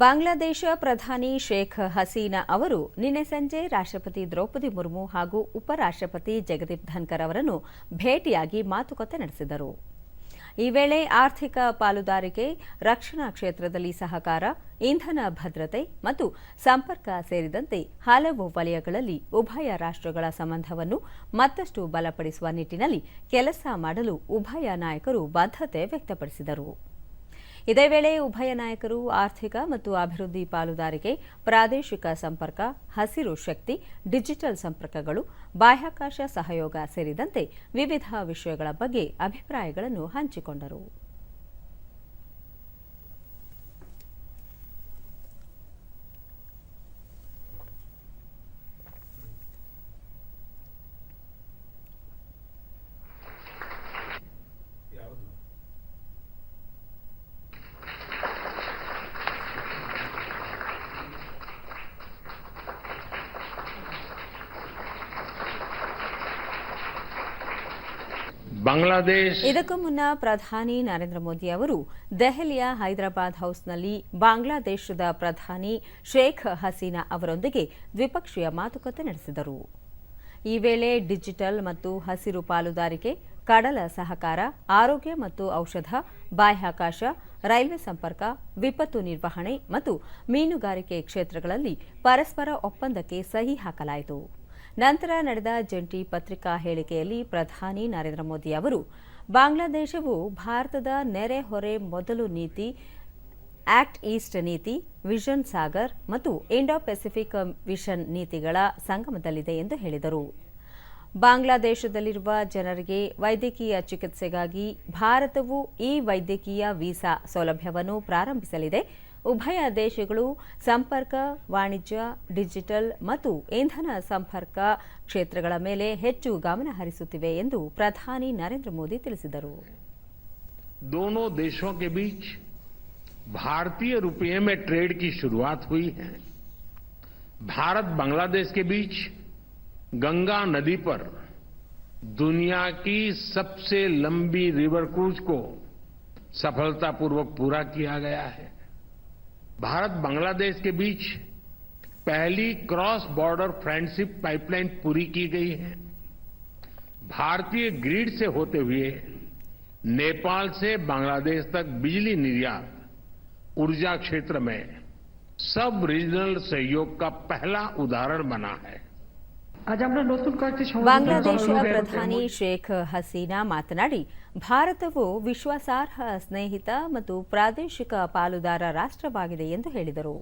ಬಾಂಗ್ಲಾದೇಶ ಪ್ರಧಾನಿ ಶೇಖ್ ಹಸೀನಾ ಅವರು ನಿನ್ನೆ ಸಂಜೆ ರಾಷ್ಟ್ರಪತಿ ದ್ರೌಪದಿ ಮುರ್ಮು ಹಾಗೂ ಉಪರಾಷ್ಟ್ರಪತಿ ಜಗದೀಪ್ ಧನ್ಕರ್ ಅವರನ್ನು ಭೇಟಿಯಾಗಿ ಮಾತುಕತೆ ನಡೆಸಿದರು. ಈ ವೇಳೆ ಆರ್ಥಿಕ ಪಾಲುದಾರಿಕೆ, ರಕ್ಷಣಾ ಕ್ಷೇತ್ರದಲ್ಲಿ ಸಹಕಾರ, ಇಂಧನ ಭದ್ರತೆ ಮತ್ತು ಸಂಪರ್ಕ ಸೇರಿದಂತೆ ಹಲವು ವಲಯಗಳಲ್ಲಿ ಉಭಯ ರಾಷ್ಟ್ರಗಳ ಸಂಬಂಧವನ್ನು ಮತ್ತಷ್ಟು ಬಲಪಡಿಸುವ ನಿಟ್ಟಿನಲ್ಲಿ ಕೆಲಸ ಮಾಡಲು ಉಭಯ ನಾಯಕರು ಬದ್ಧತೆ ವ್ಯಕ್ತಪಡಿಸಿದರು. ಇದೇ ವೇಳೆ ಉಭಯ ನಾಯಕರು ಆರ್ಥಿಕ ಮತ್ತು ಅಭಿವೃದ್ಧಿ ಪಾಲುದಾರಿಕೆ, ಪ್ರಾದೇಶಿಕ ಸಂಪರ್ಕ, ಹಸಿರು ಶಕ್ತಿ, ಡಿಜಿಟಲ್ ಸಂಪರ್ಕಗಳು, ಬಾಹ್ಯಾಕಾಶ ಸಹಯೋಗ ಸೇರಿದಂತೆ ವಿವಿಧ ವಿಷಯಗಳ ಬಗ್ಗೆ ಅಭಿಪ್ರಾಯಗಳನ್ನು ಹಂಚಿಕೊಂಡರು. ಬಾಂಗ್ಲಾದೇಶ್. ಇದಕ್ಕೂ ಮುನ್ನ ಪ್ರಧಾನಿ ನರೇಂದ್ರ ಮೋದಿ ಅವರು ದೆಹಲಿಯ ಹೈದರಾಬಾದ್ ಹೌಸ್ನಲ್ಲಿ ಬಾಂಗ್ಲಾದೇಶದ ಪ್ರಧಾನಿ ಶೇಖ್ ಹಸೀನಾ ಅವರೊಂದಿಗೆ ದ್ವಿಪಕ್ಷೀಯ ಮಾತುಕತೆ ನಡೆಸಿದರು. ಈ ವೇಳೆ ಡಿಜಿಟಲ್ ಮತ್ತು ಹಸಿರು ಪಾಲುದಾರಿಕೆ, ಕಡಲ ಸಹಕಾರ, ಆರೋಗ್ಯ ಮತ್ತು ಔಷಧ, ಬಾಹ್ಯಾಕಾಶ, ರೈಲ್ವೆ ಸಂಪರ್ಕ, ವಿಪತ್ತು ನಿರ್ವಹಣೆ ಮತ್ತು ಮೀನುಗಾರಿಕೆ ಕ್ಷೇತ್ರಗಳಲ್ಲಿ ಪರಸ್ಪರ ಒಪ್ಪಂದಕ್ಕೆ ಸಹಿ ಹಾಕಲಾಯಿತು. ನಂತರ ನಡೆದ ಜಂಟಿ ಪತ್ರಿಕಾ ಹೇಳಿಕೆಯಲ್ಲಿ ಪ್ರಧಾನಿ ನರೇಂದ್ರ ಮೋದಿ ಅವರು, ಬಾಂಗ್ಲಾದೇಶವು ಭಾರತದ ನೆರೆಹೊರೆ ಮೊದಲು ನೀತಿ, ಆಕ್ಟ್ ಈಸ್ಟ್ ನೀತಿ, ವಿಷನ್ ಸಾಗರ್ ಮತ್ತು ಇಂಡೋ ಪೆಸಿಫಿಕ್ ವಿಷನ್ ನೀತಿಗಳ ಸಂಗಮದಲ್ಲಿದೆ ಎಂದು ಹೇಳಿದರು. ಬಾಂಗ್ಲಾದೇಶದಲ್ಲಿರುವ ಜನರಿಗೆ ವೈದ್ಯಕೀಯ ಚಿಕಿತ್ಸೆಗಾಗಿ ಭಾರತವು ಈ ವೈದ್ಯಕೀಯ ವೀಸಾ ಸೌಲಭ್ಯವನ್ನು ಪ್ರಾರಂಭಿಸಲಿದೆ ಉಭಯ ದೇಶಗಳು ಸಂಪರ್ಕ ವಾಣಿಜ್ಯ ಡಿಜಿಟಲ್ ಮತ್ತು ಇಂಧನ ಸಂಪರ್ಕ ಕ್ಷೇತ್ರಗಳ ಮೇಲೆ ಹೆಚ್ಚು ಗಮನ ಹರಿಸುತ್ತಿವೆ ಎಂದು ಪ್ರಧಾನಿ ನರೇಂದ್ರ ಮೋದಿ ತಿಳಿಸಿದರು दोनों देशों के बीच भारतीय रुपये में ट्रेड की शुरुआत हुई है भारत बांग्लादेश के बीच गंगा नदी पर दुनिया की सबसे लंबी रिवर क्रूज को सफलतापूर्वक पूरा किया गया है। भारत बांग्लादेश के बीच पहली क्रॉस बॉर्डर फ्रेंडशिप पाइपलाइन पूरी की गई है। भारतीय ग्रिड से होते हुए नेपाल से बांग्लादेश तक बिजली निर्यात ऊर्जा क्षेत्र में सब रीजनल सहयोग का पहला उदाहरण बना है। ಬಾಂಗ್ಲಾದೇಶದ ಪ್ರಧಾನಿ ಶೇಖ್ ಹಸೀನಾ ಮಾತನಾಡಿ ಭಾರತವು ವಿಶ್ವಾಸಾರ್ಹ ಸ್ನೇಹಿತ ಮತ್ತು ಪ್ರಾದೇಶಿಕ ಪಾಲುದಾರ ರಾಷ್ಟ್ರವಾಗಿದೆ ಎಂದು ಹೇಳಿದರು.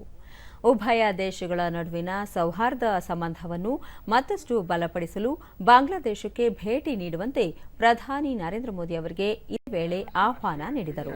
ಉಭಯ ದೇಶಗಳ ನಡುವಿನ ಸೌಹಾರ್ದ ಸಂಬಂಧವನ್ನು ಮತ್ತಷ್ಟು ಬಲಪಡಿಸಲು ಬಾಂಗ್ಲಾದೇಶಕ್ಕೆ ಭೇಟಿ ನೀಡುವಂತೆ ಪ್ರಧಾನಿ ನರೇಂದ್ರ ಮೋದಿ ಅವರಿಗೆ ಈ ವೇಳೆ ಆಹ್ವಾನ ನೀಡಿದರು.